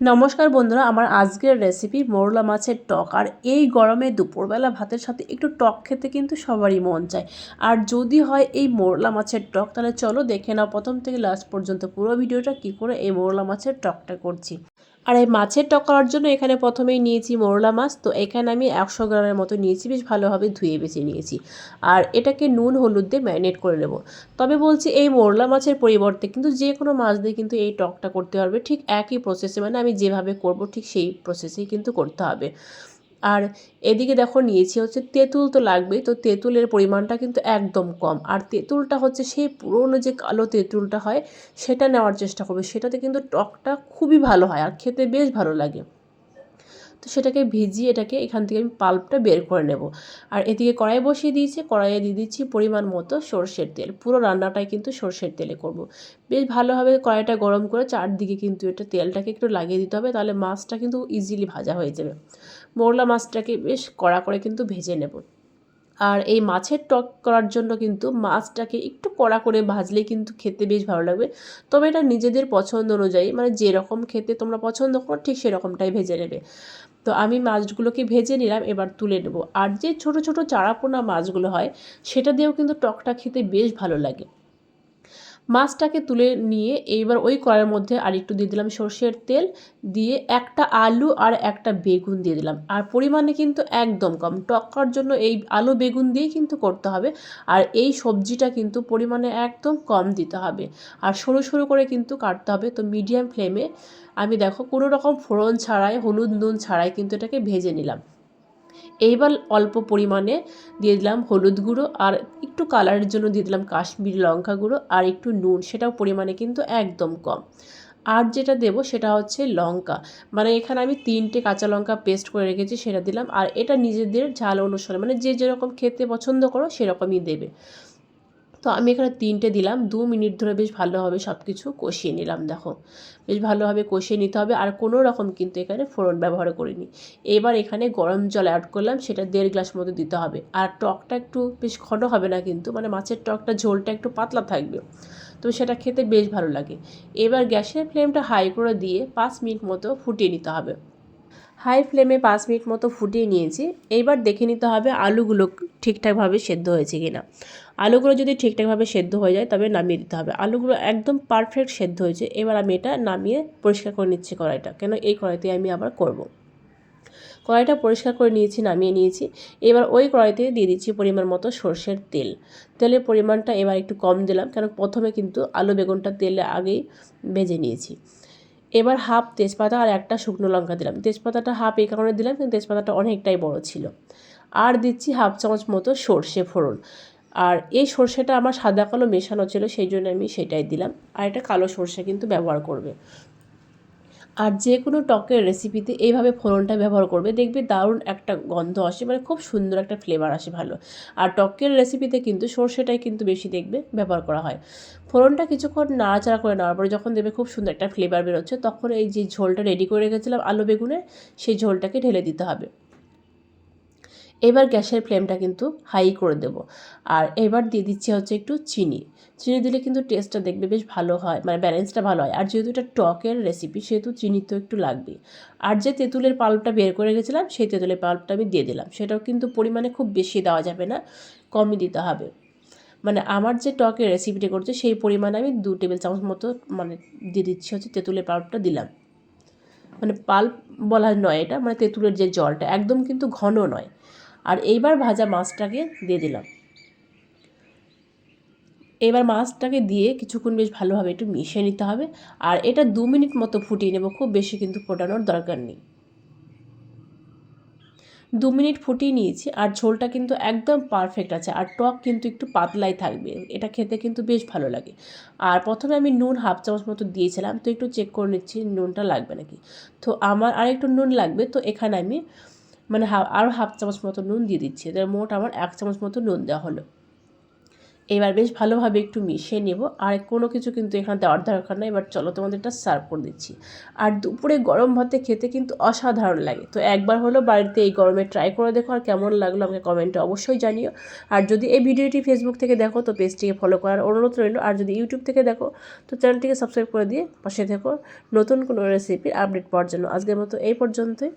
নমস্কার বন্ধুরা, আমার আজকের রেসিপি মোরলা মাছের টক। আর এই গরমে দুপুরবেলা ভাতের সাথে একটু টক খেতে কিন্তু সবারই মন চায়। আর যদি হয় এই মোরলা মাছের টক, তাহলে চলো দেখে নাও প্রথম থেকে লাস্ট পর্যন্ত পুরো ভিডিওটা কি করে এই মোরলা মাছের টকটা করছি। আর এই মাছের টক করার জন্য এখানে প্রথমেই নিয়েছি মোরলা মাছ। তো এখানে আমি একশো গ্রামের মতো নিয়েছি, বেশ ভালোভাবে ধুয়ে বেছে নিয়েছি। আর এটাকে নুন, হলুদ দিয়ে ম্যারিনেট করে নেব। তবে বলছি এই মোরলা মাছের পরিবর্তে কিন্তু যে কোনো মাছ দিয়ে কিন্তু এই টকটা করতে পারবে। ঠিক একই প্রসেসে মানে আমি যেভাবে করব, ঠিক সেই প্রসেসেই কিন্তু করতে হবে। আর এদিকে দেখো নিয়েছি হচ্ছে তেঁতুল তো লাগবেই, তো তেঁতুলের পরিমাণটা কিন্তু একদম কম। আর তেঁতুলটা হচ্ছে সেই পুরনো যে কালো তেঁতুলটা হয়, সেটা নেওয়ার চেষ্টা করবে। সেটাতে কিন্তু টকটা খুবই ভালো হয় আর খেতে বেশ ভালো লাগে। তো সেটাকে ভিজিয়ে এটাকে এখান থেকে আমি পাল্পটা বের করে নেব। আর এদিকে কড়াই বসিয়ে দিয়েছি, কড়াইয়ে দিয়ে দিচ্ছি পরিমাণ মতো সর্ষের তেল। পুরো রান্নাটাই কিন্তু সর্ষের তেলে করব। বেশ ভালোভাবে কড়াইটা গরম করে চারদিকে কিন্তু এটা তেলটাকে একটু লাগিয়ে দিতে হবে, তাহলে মাছটা কিন্তু ইজিলি ভাজা হয়ে যাবে। মোরলা মাছটাকে বেশ কড়া করে কিন্তু ভেজে নেব। আর এই মাছের টক করার জন্য কিন্তু মাছটাকে একটু কড়া করে ভাজলে কিন্তু খেতে বেশ ভালো লাগবে। তবে এটা নিজেদের পছন্দ অনুযায়ী মানে যেরকম খেতে তোমরা পছন্দ করো, ঠিক সেরকমটাই ভেজে নেবে। তো আমি মাছগুলোকে ভেজে নিলাম, এবার তুলে নেব। আর যে ছোট ছোট চারাপোনা মাছগুলো হয়, সেটা দিয়েও কিন্তু টকটা খেতে বেশ ভালো লাগে। মাছটাকে তুলে নিয়ে এইবার ওই কড়াইয়ের মধ্যে আর একটু দিয়ে দিলাম সর্ষের তেল, দিয়ে একটা আলু আর একটা বেগুন দিয়ে দিলাম। আর পরিমাণে কিন্তু একদম কম। টক্কার জন্য এই আলু বেগুন দিয়েই কিন্তু করতে হবে। আর এই সবজিটা কিন্তু পরিমাণে একদম কম দিতে হবে। আর সরু সরু করে কিন্তু কাটতে হবে। তো মিডিয়াম ফ্লেমে আমি দেখো কোনো রকম ফোড়ন ছাড়াই, হলুদ নুন ছাড়াই কিন্তু এটাকে ভেজে নিলাম। এইবার অল্প পরিমাণে দিয়ে দিলাম হলুদ গুঁড়ো আর একটু কালারের জন্য দিয়ে দিলাম কাশ্মীরি লঙ্কা গুঁড়ো আর একটু নুন, সেটাও পরিমাণে কিন্তু একদম কম। আর যেটা দেব সেটা হচ্ছে লঙ্কা। মানে এখানে আমি তিনটে কাঁচা লঙ্কা পেস্ট করে রেখেছি, সেটা দিলাম। আর এটা নিজেদের ঝাল অনুসারে মানে যে যেরকম খেতে পছন্দ করো সেরকমই দেবে। তো আমি এখানে তিনটে দিলাম। দু মিনিট ধরে বেশ ভালোভাবে সব কিছু কষিয়ে নিলাম, দেখো। বেশ ভালোভাবে কষিয়ে নিতে হবে। আর কোনো রকম কিন্তু এখানে ফোড়ন ব্যবহার করিনি। এবার এখানে গরম জল অ্যাড করলাম, সেটা দেড় গ্লাস মতো দিতে হবে। আর টকটা একটু বেশ ঘন হবে না কিন্তু মানে মাছের টকটা ঝোলটা একটু পাতলা থাকবে। তো সেটা খেতে বেশ ভালো লাগে। এবার গ্যাসের ফ্লেমটা হাই করে দিয়ে পাঁচ মিনিট মতো ফুটিয়ে নিতে হবে। হাই ফ্লেমে পাঁচ মিনিট মতো ফুটিয়ে নিয়েছি। এইবার দেখে নিতে হবে আলুগুলো ঠিকঠাকভাবে সেদ্ধ হয়েছে কি না আলুগুলো যদি ঠিকঠাকভাবে সেদ্ধ হয়ে যায় তবে নামিয়ে দিতে হবে। আলুগুলো একদম পারফেক্ট সেদ্ধ হয়েছে। এবার আমি এটা নামিয়ে পরিষ্কার করে নিচ্ছি কড়াইটা। কেন? এই কড়াইতে আমি আবার করব। কড়াইটা পরিষ্কার করে নিয়েছি, নামিয়ে নিয়েছি। এবার ওই কড়াইতে দিয়ে দিচ্ছি পরিমাণ মতো সর্ষের তেল। তেলের পরিমাণটা এবার একটু কম দিলাম, কেন? প্রথমে কিন্তু আলু বেগুনটা তেলে আগেই ভেজে নিয়েছি। এবার হাফ তেজপাতা আর একটা শুকনো লঙ্কা দিলাম। তেজপাতাটা হাফ এই কারণে দিলাম, কিন্তু তেজপাতাটা অনেকটাই বড় ছিল। আর দিচ্ছি হাফ চামচ মতো সর্ষে ফোড়ন। আর এই সর্ষেটা আমার সাদা কালো মেশানো ছিল, সেই জন্য আমি সেটাই দিলাম। আর এটা কালো সর্ষে কিন্তু ব্যবহার করবে। আর যে কোনো টকের রেসিপিতে এইভাবে ফোড়নটা ব্যবহার করবে, দেখবে দারুণ একটা গন্ধ আসে মানে খুব সুন্দর একটা ফ্লেভার আসে ভালো। আর টকের রেসিপিতে কিন্তু সর্ষেটাই কিন্তু বেশি দেখবে ব্যবহার করা হয়। ফোড়নটা কিছুক্ষণ নাড়াচাড়া করে নেওয়ার পরে যখন দেখবে খুব সুন্দর একটা ফ্লেভার বেরোচ্ছে, তখন এই যে ঝোলটা রেডি করে রেখেছিলাম আলু বেগুনের, সেই ঝোলটাকে ঢেলে দিতে হবে। এবার গ্যাসের ফ্লেমটা কিন্তু হাই করে দেব। আর এবার দিয়ে দিচ্ছি হচ্ছে একটু চিনি। চিনি দিলে কিন্তু টেস্টটা দেখবে বেশ ভালো হয় মানে ব্যালেন্সটা ভালো হয়। আর যেহেতু এটা টকের রেসিপি সেহেতু চিনি তো একটু লাগবেই। আর যে তেঁতুলের পাল্পটা বের করে গেছিলাম সেই তেঁতুলের পাল্পটা আমি দিয়ে দিলাম। সেটাও কিন্তু পরিমাণে খুব বেশি দেওয়া যাবে না, কমই দিতে হবে। মানে আমার যে টকের রেসিপিটি করছে, সেই পরিমাণে আমি দু টেবিল চামচ মতো মানে দিয়ে দিচ্ছি হচ্ছে তেঁতুলের পাল্পটা দিলাম। মানে পাল্প বলা নয় এটা মানে তেঁতুলের যে জলটা, একদম কিন্তু ঘন নয়। আর এইবার ভাজা মাছটাকে দিয়ে দিলাম। এবার মাছটাকে দিয়ে কিছুক্ষণ বেশ ভালোভাবে একটু মিশিয়ে নিতে হবে। আর এটা দু মিনিট মতো ফুটিয়ে নেব, খুব বেশি কিন্তু ফোটানোর দরকার নেই। দু মিনিট ফুটিয়ে নিয়েছি আর ঝোলটা কিন্তু একদম পারফেক্ট আছে আর টক কিন্তু একটু পাতলাই থাকবে। এটা খেতে কিন্তু বেশ ভালো লাগে। আর প্রথমে আমি নুন হাফ চামচ মতো দিয়েছিলাম, তো একটু চেক করে নিচ্ছি নুনটা লাগবে নাকি। তো আমার আর একটু নুন লাগবে, তো এখানে আমি মানে আরও হাফ চামচ মতো নুন দিয়ে দিচ্ছি। তাহলে মোট আমার এক চামচ মতো নুন দেওয়া হলো। এবার বেশ ভালোভাবে একটু মিশিয়ে নেব। আর কোনো কিছু কিন্তু এখানে দেওয়ার দরকার নেই। এবার চলো তোমাদের এটা সার্ভ করে দিচ্ছি। আর দুপুরে গরম ভাতে খেতে কিন্তু অসাধারণ লাগে। তো একবার হলো বাড়িতে এই গরমে ট্রাই করে দেখো আর কেমন লাগল আমাকে কমেন্টে অবশ্যই জানিও। আর যদি এই ভিডিওটি ফেসবুক থেকে দেখো, তো পেজটিকে ফলো করার অনুরোধ রইল। আর যদি ইউটিউব থেকে দেখো, তো চ্যানেলটিকে সাবস্ক্রাইব করে দিয়ে পাশে থেকো। নতুন কোনো রেসিপির আপডেট পাওয়ার জন্য। আজকের মতো এই পর্যন্তই।